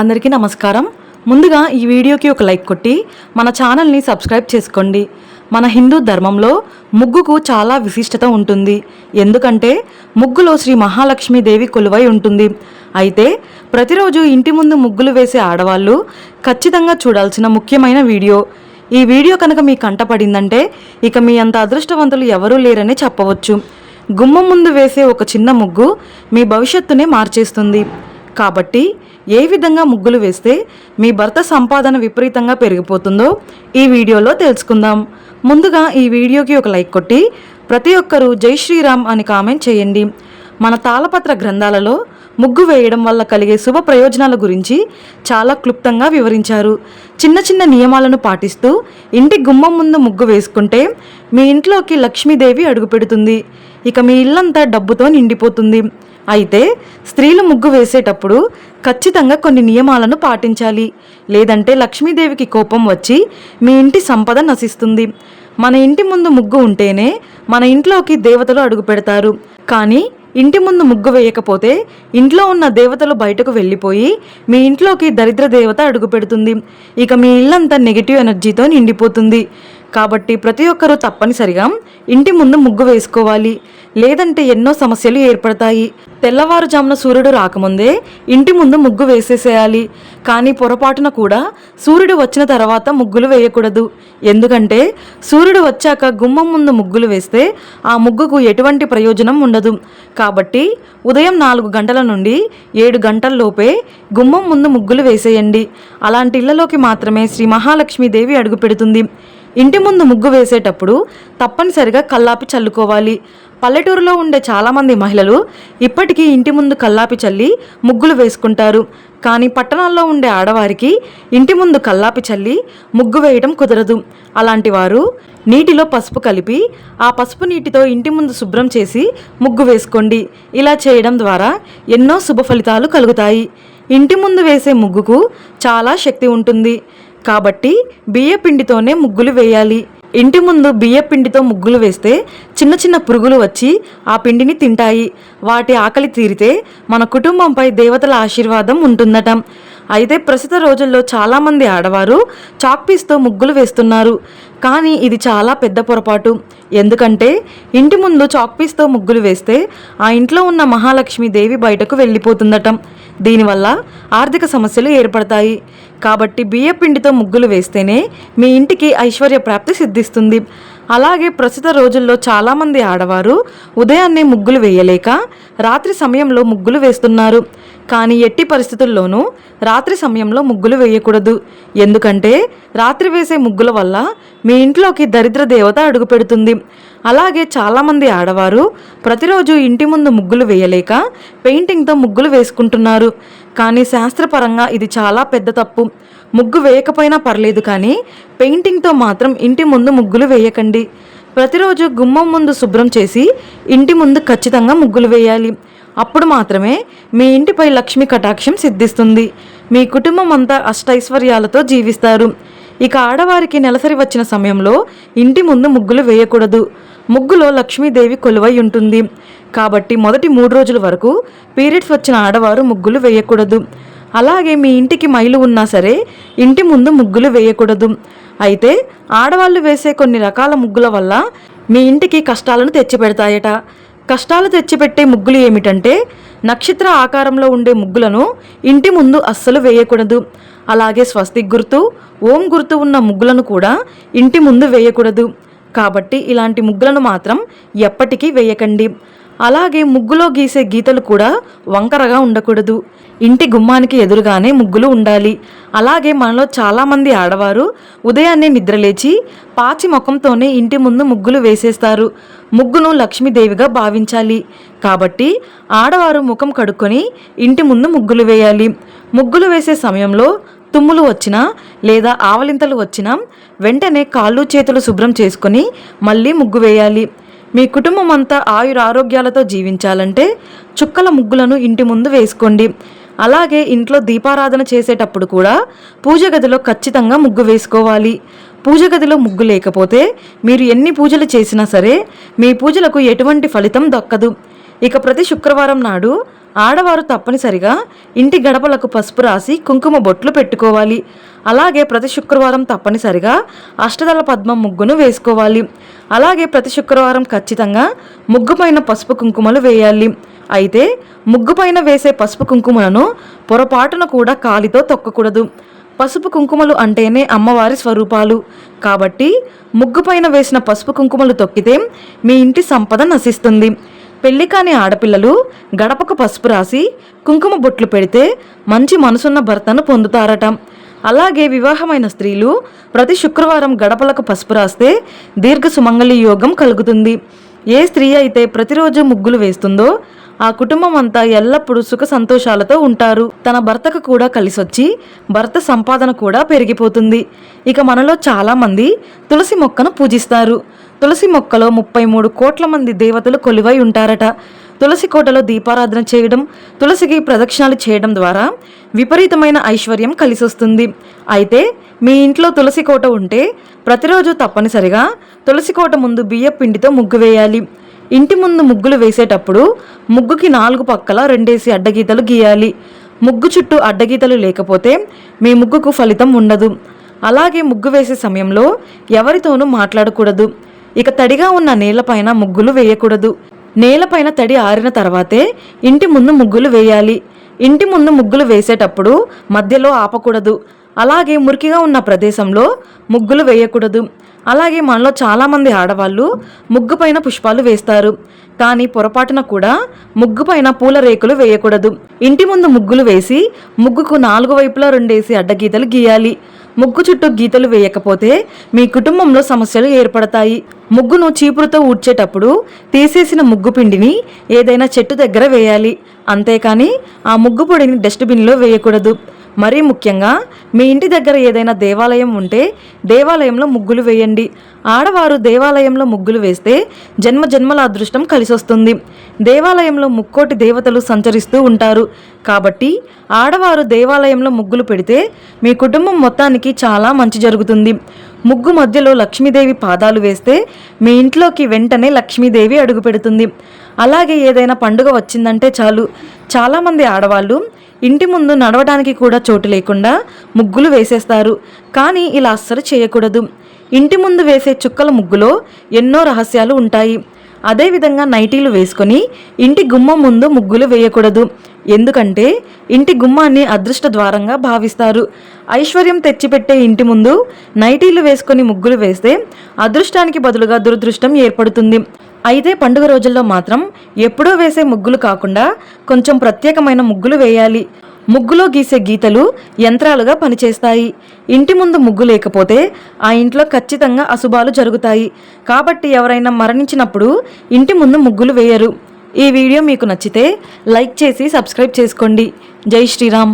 అందరికీ నమస్కారం. ముందుగా ఈ వీడియోకి ఒక లైక్ కొట్టి మన ఛానల్ని సబ్స్క్రైబ్ చేసుకోండి. మన హిందూ ధర్మంలో ముగ్గుకు చాలా విశిష్టత ఉంటుంది. ఎందుకంటే ముగ్గులో శ్రీ మహాలక్ష్మీదేవి కొలువై ఉంటుంది. అయితే ప్రతిరోజు ఇంటి ముందు ముగ్గులు వేసే ఆడవాళ్ళు ఖచ్చితంగా చూడాల్సిన ముఖ్యమైన వీడియో. ఈ వీడియో కనుక మీ కంటపడిందంటే ఇక మీ అంత అదృష్టవంతులు ఎవరూ లేరని చెప్పవచ్చు. గుమ్మం ముందు వేసే ఒక చిన్న ముగ్గు మీ భవిష్యత్తునే మార్చేస్తుంది. కాబట్టి ఏ విధంగా ముగ్గులు వేస్తే మీ భర్త సంపాదన విపరీతంగా పెరిగిపోతుందో ఈ వీడియోలో తెలుసుకుందాం. ముందుగా ఈ వీడియోకి ఒక లైక్ కొట్టి ప్రతి ఒక్కరూ జై శ్రీరామ్ అని కామెంట్ చేయండి. మన తాళపత్ర గ్రంథాలలో ముగ్గు వేయడం వల్ల కలిగే శుభ ప్రయోజనాల గురించి చాలా క్లుప్తంగా వివరించారు. చిన్న చిన్న నియమాలను పాటిస్తూ ఇంటి గుమ్మం ముందు ముగ్గు వేసుకుంటే మీ ఇంట్లోకి లక్ష్మీదేవి అడుగుపెడుతుంది ఇక మీ ఇల్లంతా డబ్బుతో నిండిపోతుంది. అయితే స్త్రీలు ముగ్గు వేసేటప్పుడు ఖచ్చితంగా కొన్ని నియమాలను పాటించాలి. లేదంటే లక్ష్మీదేవికి కోపం వచ్చి మీ ఇంటి సంపద నశిస్తుంది. మన ఇంటి ముందు ముగ్గు ఉంటేనే మన ఇంట్లోకి దేవతలు అడుగు పెడతారు. కానీ ఇంటి ముందు ముగ్గు వేయకపోతే ఇంట్లో ఉన్న దేవతలు బయటకు వెళ్ళిపోయి మీ ఇంట్లోకి దరిద్ర దేవత అడుగు పెడుతుంది. ఇక మీ ఇల్లంతా నెగిటివ్ ఎనర్జీతో నిండిపోతుంది. కాబట్టి ప్రతి ఒక్కరూ తప్పనిసరిగా ఇంటి ముందు ముగ్గు వేసుకోవాలి. లేదంటే ఎన్నో సమస్యలు ఏర్పడతాయి. తెల్లవారుజామున సూర్యుడు రాకముందే ఇంటి ముందు ముగ్గు వేసేసేయాలి. కానీ పొరపాటున కూడా సూర్యుడు వచ్చిన తర్వాత ముగ్గులు వేయకూడదు. ఎందుకంటే సూర్యుడు వచ్చాక గుమ్మం ముందు ముగ్గులు వేస్తే ఆ ముగ్గుకు ఎటువంటి ప్రయోజనం ఉండదు. కాబట్టి ఉదయం నాలుగు గంటల నుండి ఏడు గంటల్లోపే గుమ్మం ముందు ముగ్గులు వేసేయండి. అలాంటి ఇళ్ళలోకి మాత్రమే శ్రీ మహాలక్ష్మీదేవి అడుగు పెడుతుంది. ఇంటి ముందు ముగ్గు వేసేటప్పుడు తప్పనిసరిగా కల్లాపి చల్లుకోవాలి. పల్లెటూరులో ఉండే చాలామంది మహిళలు ఇప్పటికీ ఇంటి ముందు కల్లాపి చల్లి ముగ్గులు వేసుకుంటారు. కానీ పట్టణాల్లో ఉండే ఆడవారికి ఇంటి ముందు కల్లాపి చల్లి ముగ్గు వేయడం కుదరదు. అలాంటి వారు నీటిలో పసుపు కలిపి ఆ పసుపు నీటితో ఇంటి ముందు శుభ్రం చేసి ముగ్గు వేసుకోండి. ఇలా చేయడం ద్వారా ఎన్నో శుభ ఫలితాలు కలుగుతాయి. ఇంటి ముందు వేసే ముగ్గుకు చాలా శక్తి ఉంటుంది. కాబట్టి బియ్యపిండితోనే ముగ్గులు వేయాలి. ఇంటి ముందు బియ్యపిండితో ముగ్గులు వేస్తే చిన్న చిన్న పురుగులు వచ్చి ఆ పిండిని తింటాయి. వాటి ఆకలి తీరితే మన కుటుంబంపై దేవతల ఆశీర్వాదం ఉంటుందట. అయితే ప్రస్తుత రోజుల్లో చాలామంది ఆడవారు చాక్పీస్తో ముగ్గులు వేస్తున్నారు. కానీ ఇది చాలా పెద్ద పొరపాటు. ఎందుకంటే ఇంటి ముందు చాక్పీస్తో ముగ్గులు వేస్తే ఆ ఇంట్లో ఉన్న మహాలక్ష్మి దేవి బయటకు వెళ్ళిపోతుందటం. దీనివల్ల ఆర్థిక సమస్యలు ఏర్పడతాయి. కాబట్టి బియ్యపిండితో ముగ్గులు వేస్తేనే మీ ఇంటికి ఐశ్వర్య ప్రాప్తి సిద్ధిస్తుంది. అలాగే ప్రస్తుత రోజుల్లో చాలామంది ఆడవారు ఉదయాన్నే ముగ్గులు వేయలేక రాత్రి సమయంలో ముగ్గులు వేస్తున్నారు. కానీ ఎట్టి పరిస్థితుల్లోనూ రాత్రి సమయంలో ముగ్గులు వేయకూడదు. ఎందుకంటే రాత్రి వేసే ముగ్గుల వల్ల మీ ఇంట్లోకి దరిద్ర దేవత అడుగుపెడుతుంది అలాగే చాలామంది ఆడవారు ప్రతిరోజు ఇంటి ముందు ముగ్గులు వేయలేక పెయింటింగ్తో ముగ్గులు వేసుకుంటున్నారు. కానీ శాస్త్రపరంగా ఇది చాలా పెద్ద తప్పు. ముగ్గు వేయకపోయినా పర్లేదు కానీ పెయింటింగ్తో మాత్రం ఇంటి ముందు ముగ్గులు వేయకండి. ప్రతిరోజు గుమ్మం ముందు శుభ్రం చేసి ఇంటి ముందు ఖచ్చితంగా ముగ్గులు వేయాలి. అప్పుడు మాత్రమే మీ ఇంటిపై లక్ష్మి కటాక్షం సిద్ధిస్తుంది. మీ కుటుంబం అంతా అష్టైశ్వర్యాలతో జీవిస్తారు. ఇక ఆడవారికి నెలసరి వచ్చిన సమయంలో ఇంటి ముందు ముగ్గులు వేయకూడదు. ముగ్గులో లక్ష్మీదేవి కొలువై ఉంటుంది. కాబట్టి మొదటి మూడు రోజుల వరకు పీరియడ్స్ వచ్చిన ఆడవారు ముగ్గులు వేయకూడదు. అలాగే మీ ఇంటికి మైలు ఉన్నా సరే ఇంటి ముందు ముగ్గులు వేయకూడదు. అయితే ఆడవాళ్ళు వేసే కొన్ని రకాల ముగ్గుల వల్ల మీ ఇంటికి కష్టాలను తెచ్చిపెడతాయట. కష్టాలు తెచ్చిపెట్టే ముగ్గులు ఏమిటంటే నక్షత్ర ఆకారంలో ఉండే ముగ్గులను ఇంటి ముందు అస్సలు వేయకూడదు. అలాగే స్వస్తిక్ గుర్తు ఓం గుర్తు ఉన్న ముగ్గులను కూడా ఇంటి ముందు వేయకూడదు. కాబట్టి ఇలాంటి ముగ్గులను మాత్రం ఎప్పటికీ వేయకండి. అలాగే ముగ్గులో గీసే గీతలు కూడా వంకరగా ఉండకూడదు. ఇంటి గుమ్మానికి ఎదురుగానే ముగ్గులు ఉండాలి. అలాగే మనలో చాలామంది ఆడవారు ఉదయాన్నే నిద్రలేచి పాచి ముఖంతోనే ఇంటి ముందు ముగ్గులు వేసేస్తారు. ముగ్గును లక్ష్మీదేవిగా భావించాలి. కాబట్టి ఆడవారు ముఖం కడుక్కొని ఇంటి ముందు ముగ్గులు వేయాలి. ముగ్గులు వేసే సమయంలో తుమ్ములు వచ్చినా లేదా ఆవలింతలు వచ్చినా వెంటనే కాళ్ళు చేతులు శుభ్రం చేసుకొని మళ్ళీ ముగ్గు వేయాలి. మీ కుటుంబం అంతా ఆయుర ఆరోగ్యాలతో జీవించాలంటే చుక్కల ముగ్గులను ఇంటి ముందు వేసుకోండి. అలాగే ఇంట్లో దీపారాధన చేసేటప్పుడు కూడా పూజ గదిలో ఖచ్చితంగా ముగ్గు వేసుకోవాలి. పూజ గదిలో ముగ్గు లేకపోతే మీరు ఎన్ని పూజలు చేసినా సరే మీ పూజలకు ఎటువంటి ఫలితం దక్కదు. ఇక ప్రతి శుక్రవారం నాడు ఆడవారు తప్పనిసరిగా ఇంటి గడపలకు పసుపు రాసి కుంకుమ బొట్లు పెట్టుకోవాలి. అలాగే ప్రతి శుక్రవారం తప్పనిసరిగా అష్టదళ పద్మం ముగ్గును వేసుకోవాలి. అలాగే ప్రతి శుక్రవారం ఖచ్చితంగా ముగ్గు పైన పసుపు కుంకుమలు వేయాలి. అయితే ముగ్గు పైన వేసే పసుపు కుంకుమలను పొరపాటున కూడా కాలితో తొక్కకూడదు. పసుపు కుంకుమలు అంటేనే అమ్మవారి స్వరూపాలు. కాబట్టి ముగ్గు పైన వేసిన పసుపు కుంకుమలు తొక్కితే మీ ఇంటి సంపద నశిస్తుంది. పెళ్ళి కాని ఆడపిల్లలు గడపకు పసుపు రాసి కుంకుమ బొట్లు పెడితే మంచి మనసున్న భర్తను పొందుతారట. అలాగే వివాహమైన స్త్రీలు ప్రతి శుక్రవారం గడపలకు పసుపు రాస్తే దీర్ఘ సుమంగళి యోగం కలుగుతుంది. ఏ స్త్రీ అయితే ప్రతిరోజు ముగ్గులు వేస్తుందో ఆ కుటుంబం అంతా ఎల్లప్పుడూ సుఖ సంతోషాలతో ఉంటారు. తన భర్తకు కూడా కలిసొచ్చి భర్త సంపాదన కూడా పెరిగిపోతుంది. ఇక మనలో చాలామంది తులసి మొక్కను పూజిస్తారు. తులసి మొక్కలో ముప్పై మూడు కోట్ల మంది దేవతలు కొలువై ఉంటారట. తులసి కోటలో దీపారాధన చేయడం తులసికి ప్రదక్షిణాలు చేయడం ద్వారా విపరీతమైన ఐశ్వర్యం కలిసొస్తుంది. అయితే మీ ఇంట్లో తులసి కోట ఉంటే ప్రతిరోజు తప్పనిసరిగా తులసి కోట ముందు బియ్య పిండితో ముగ్గు వేయాలి. ఇంటి ముందు ముగ్గులు వేసేటప్పుడు ముగ్గుకి నాలుగు పక్కల రెండేసి అడ్డగీతలు గీయాలి. ముగ్గు చుట్టూ అడ్డగీతలు లేకపోతే మీ ముగ్గుకు ఫలితం ఉండదు. అలాగే ముగ్గు వేసే సమయంలో ఎవరితోనూ మాట్లాడకూడదు. ఇక తడిగా ఉన్న నేలపైన ముగ్గులు వేయకూడదు. నేలపైన తడి ఆరిన తర్వాతే ఇంటి ముందు ముగ్గులు వేయాలి. ఇంటి ముందు ముగ్గులు వేసేటప్పుడు మధ్యలో ఆపకూడదు. అలాగే మురికిగా ఉన్న ప్రదేశంలో ముగ్గులు వేయకూడదు. అలాగే మనలో చాలామంది ఆడవాళ్ళు ముగ్గు పైన పుష్పాలు వేస్తారు. కానీ పొరపాటున కూడా ముగ్గు పైన పూల రేకులు వేయకూడదు. ఇంటి ముందు ముగ్గులు వేసి ముగ్గుకు నాలుగు వైపులా రెండేసి అడ్డగీతలు గీయాలి. ముగ్గు చుట్టూ గీతలు వేయకపోతే మీ కుటుంబంలో సమస్యలు ఏర్పడతాయి. ముగ్గును చీపురుతో ఊడ్చేటప్పుడు తీసేసిన ముగ్గు పిండిని ఏదైనా చెట్టు దగ్గర వేయాలి. అంతేకాని ఆ ముగ్గు పొడిని డస్ట్బిన్లో వేయకూడదు. మరీ ముఖ్యంగా మీ ఇంటి దగ్గర ఏదైనా దేవాలయం ఉంటే దేవాలయంలో ముగ్గులు వేయండి. ఆడవారు దేవాలయంలో ముగ్గులు వేస్తే జన్మ జన్మల అదృష్టం కలిసొస్తుంది. దేవాలయంలో ముక్కోటి దేవతలు సంచరిస్తూ ఉంటారు. కాబట్టి ఆడవారు దేవాలయంలో ముగ్గులు పెడితే మీ కుటుంబం మొత్తానికి చాలా మంచి జరుగుతుంది. ముగ్గు మధ్యలో లక్ష్మీదేవి పాదాలు వేస్తే మీ ఇంట్లోకి వెంటనే లక్ష్మీదేవి అడుగు పెడుతుంది. అలాగే ఏదైనా పండుగ వచ్చిందంటే చాలు. చాలామంది ఆడవాళ్ళు ఇంటి ముందు నడవడానికి కూడా చోటు లేకుండా ముగ్గులు వేసేస్తారు. కానీ ఇలా అస్సలు చేయకూడదు. ఇంటి ముందు వేసే చుక్కల ముగ్గులో ఎన్నో రహస్యాలు ఉంటాయి. అదేవిధంగా నైటీలు వేసుకొని ఇంటి గుమ్మం ముందు ముగ్గులు వేయకూడదు. ఎందుకంటే ఇంటి గుమ్మాన్ని అదృష్ట ద్వారంగా భావిస్తారు. ఐశ్వర్యం తెచ్చిపెట్టే ఇంటి ముందు నైటీలు వేసుకొని ముగ్గులు వేస్తే అదృష్టానికి బదులుగా దురదృష్టం ఏర్పడుతుంది. అయితే పండుగ రోజుల్లో మాత్రం ఎప్పుడూ వేసే ముగ్గులు కాకుండా కొంచెం ప్రత్యేకమైన ముగ్గులు వేయాలి. ముగ్గులో గీసే గీతలు యంత్రాలుగా పనిచేస్తాయి. ఇంటి ముందు ముగ్గు లేకపోతే ఆ ఇంట్లో ఖచ్చితంగా అశుభాలు జరుగుతాయి. కాబట్టి ఎవరైనా మరణించినప్పుడు ఇంటి ముందు ముగ్గులు వేయరు. ఈ వీడియో మీకు నచ్చితే లైక్ చేసి సబ్స్క్రైబ్ చేసుకోండి. జై శ్రీరామ్.